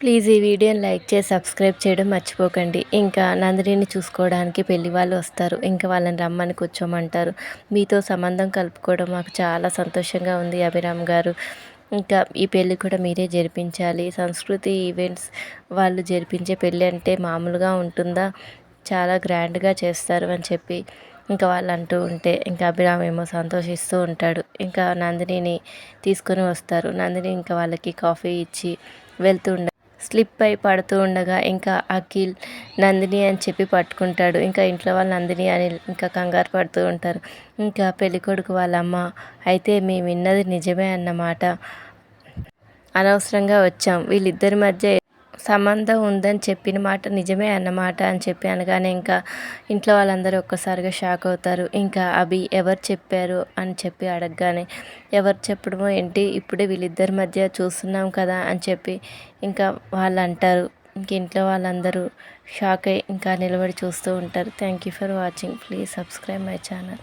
Please ఈ వీడియోని like చేసి సబ్స్క్రైబ్ చేయడం మర్చిపోకండి. ఇంకా నందినిని చూసుకోవడానికి పెళ్ళి వాళ్ళు వస్తారు. ఇంకా వాళ్ళని రమ్మని కూర్చోమంటారు. మీతో సంబంధం కలుపుకోవడం మాకు చాలా సంతోషంగా ఉంది అభిరామ్ గారు. ఇంకా ఈ పెళ్ళి కూడా మీరే జరిపించాలి. సంస్కృతి ఈవెంట్స్ వాళ్ళు జరిపించే పెళ్ళి అంటే మామూలుగా ఉంటుందా? చాలా గ్రాండ్గా చేస్తారు అని చెప్పి ఇంకా వాళ్ళు అంటూ ఉంటే ఇంకా అభిరామ్ ఏమో సంతోషిస్తూ ఉంటాడు. ఇంకా నందినిని తీసుకొని వస్తారు. నందిని ఇంకా వాళ్ళకి కాఫీ ఇచ్చి వెళ్తూ స్లిప్ అయి పడుతూ ఉండగా ఇంకా అఖిల్ నందిని అని చెప్పి పట్టుకుంటాడు. ఇంకా ఇంట్లో వాళ్ళు నందిని అని ఇంకా కంగారు పడుతూ ఉంటారు. ఇంకా పెళ్ళికొడుకు వాళ్ళమ్మ అయితే మేము విన్నది నిజమే అన్నమాట అనవసరంగా వచ్చాం. వీళ్ళిద్దరి మధ్య సంబంధం ఉందని చెప్పిన మాట నిజమే అన్నమాట అని చెప్పి అనగానే ఇంకా ఇంట్లో వాళ్ళందరూ ఒక్కసారిగా షాక్ అవుతారు. ఇంకా అభి ఎవరు చెప్పారు అని చెప్పి అడగగానే ఎవరు చెప్పడమో ఏంటి? ఇప్పుడే వీళ్ళిద్దరి మధ్య చూస్తున్నాం కదా అని చెప్పి ఇంకా వాళ్ళు అంటారు. ఇంక ఇంట్లో వాళ్ళందరూ షాక్ అయ్యి ఇంకా నిలబడి చూస్తూ ఉంటారు. Thank you for watching please subscribe my channel